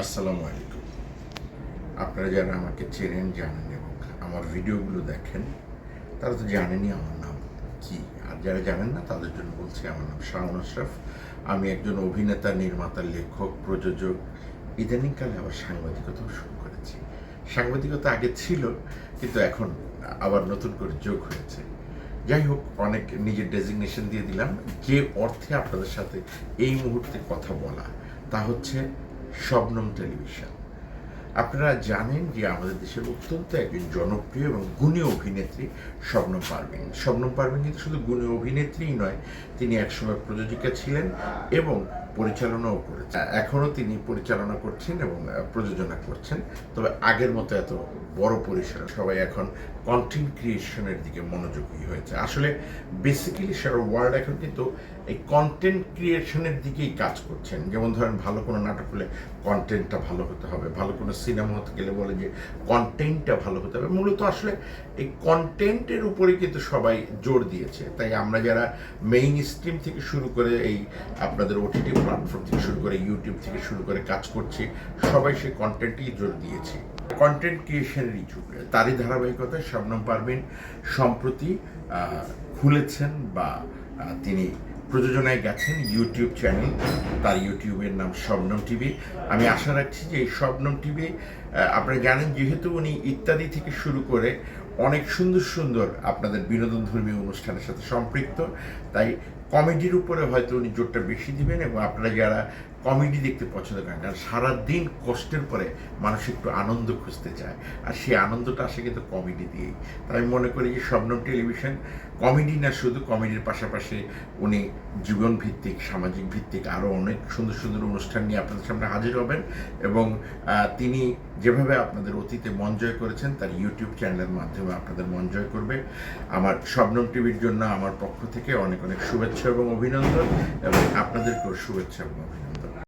আসসালামু আলাইকুম। আপনারা যারা আমাকে চেনেন, জানেন এবং আমার ভিডিওগুলো দেখেন, তারা তো জানেনই আমার নাম কি। আর যারা জানেন না, তাদের জন্য বলছি আমার নাম শাহন আশরাফ। আমি একজন অভিনেতা, নির্মাতা, লেখক, প্রযোজক। ইদানিংকালে আবার সাংবাদিকতাও শুরু করেছি। সাংবাদিকতা আগে ছিল, কিন্তু এখন আবার নতুন করে যোগ হয়েছে। যাই হোক, অনেক নিজের ডেজিগনেশন দিয়ে দিলাম। যে অর্থে আপনাদের সাথে এই মুহূর্তে কথা বলা, তা হচ্ছে শবনম টেলিভিশন। আপনারা জানেন যে আমাদের দেশের অত্যন্ত একজন জনপ্রিয় এবং গুণী অভিনেত্রী শবনম পারভিন। শবনম পারভিন কিন্তু শুধু গুণী অভিনেত্রীই নয়, তিনি একসময় প্রযোজিকা ছিলেন এবং পরিচালনাও করেছেন। এখনও তিনি পরিচালনা করছেন এবং প্রযোজনা করছেন। তবে আগের মতো এত বড় পরিসরে সবাই এখন কন্টেন্ট ক্রিয়েশনের দিকে মনোযোগী হয়েছে। আসলে বেসিক্যালি সারা ওয়ার্ল্ড এখন কিন্তু এই কন্টেন্ট ক্রিয়েশনের দিকেই কাজ করছেন। যেমন ধরেন, ভালো কোনো নাটক হলে কন্টেন্টটা ভালো হতে হবে। ভালো কোনো সিনেমা হতে গেলে বলে যে কন্টেন্টটা ভালো হতে হবে। মূলত আসলে এই কন্টেন্টের উপরে কিন্তু সবাই জোর দিয়েছে। তাই আমরা যারা মেইন স্ট্রিম থেকে শুরু করে এই আপনাদের ওটিটি প্ল্যাটফর্ম থেকে শুরু করে ইউটিউব থেকে শুরু করে কাজ করছে, সবাই সেই কন্টেন্টেই জোর দিয়েছে। কন্টেন্ট ক্রিয়েশনেরই যুগ। তারই ধারাবাহিকতায় শবনম পারভিন সম্প্রতি খুলেছেন বা তিনি প্রযোজনায় গেছেন ইউটিউব চ্যানেল তার ইউটিউবের নাম শবনম টিভি আমি আশা রাখছি যে এই শবনম টিভি আপনারা জানেন যেহেতু উনি ইত্যাদি থেকে শুরু করে অনেক সুন্দর সুন্দর আপনাদের বিনোদন ধর্মীয় অনুষ্ঠানের সাথে সম্পৃক্ত, তাই কমেডির উপরে হয়তো উনি জোরটা বেশি দিবেন এবং আপনারা যারা কমেডি দেখতে পছন্দ করেন কারণ সারাদিন কষ্টের পরে মানুষ একটু আনন্দ খুঁজতে চায়, আর সেই আনন্দটা আসে কিন্তু কমেডি দিয়েই। তাই আমি মনে করি যে শবনম টেলিভিশন কমেডি না শুধু, কমেডির পাশাপাশি উনি জীবন ভিত্তিক সামাজিক ভিত্তিক আরও অনেক সুন্দর সুন্দর অনুষ্ঠান নিয়ে আপনাদের সামনে হাজির হবেন এবং তিনি যেভাবে আপনাদের অতীতে মন জয় করেছেন, তার ইউটিউব চ্যানেলের মাধ্যমে আপনাদের মন জয় করবে। আমার শবনম টিভির জন্য আমার পক্ষ থেকে অনেক অনেক শুভেচ্ছা এবং অভিনন্দন এবং আপনাদেরকেও শুভেচ্ছা এবং অভিনন্দন।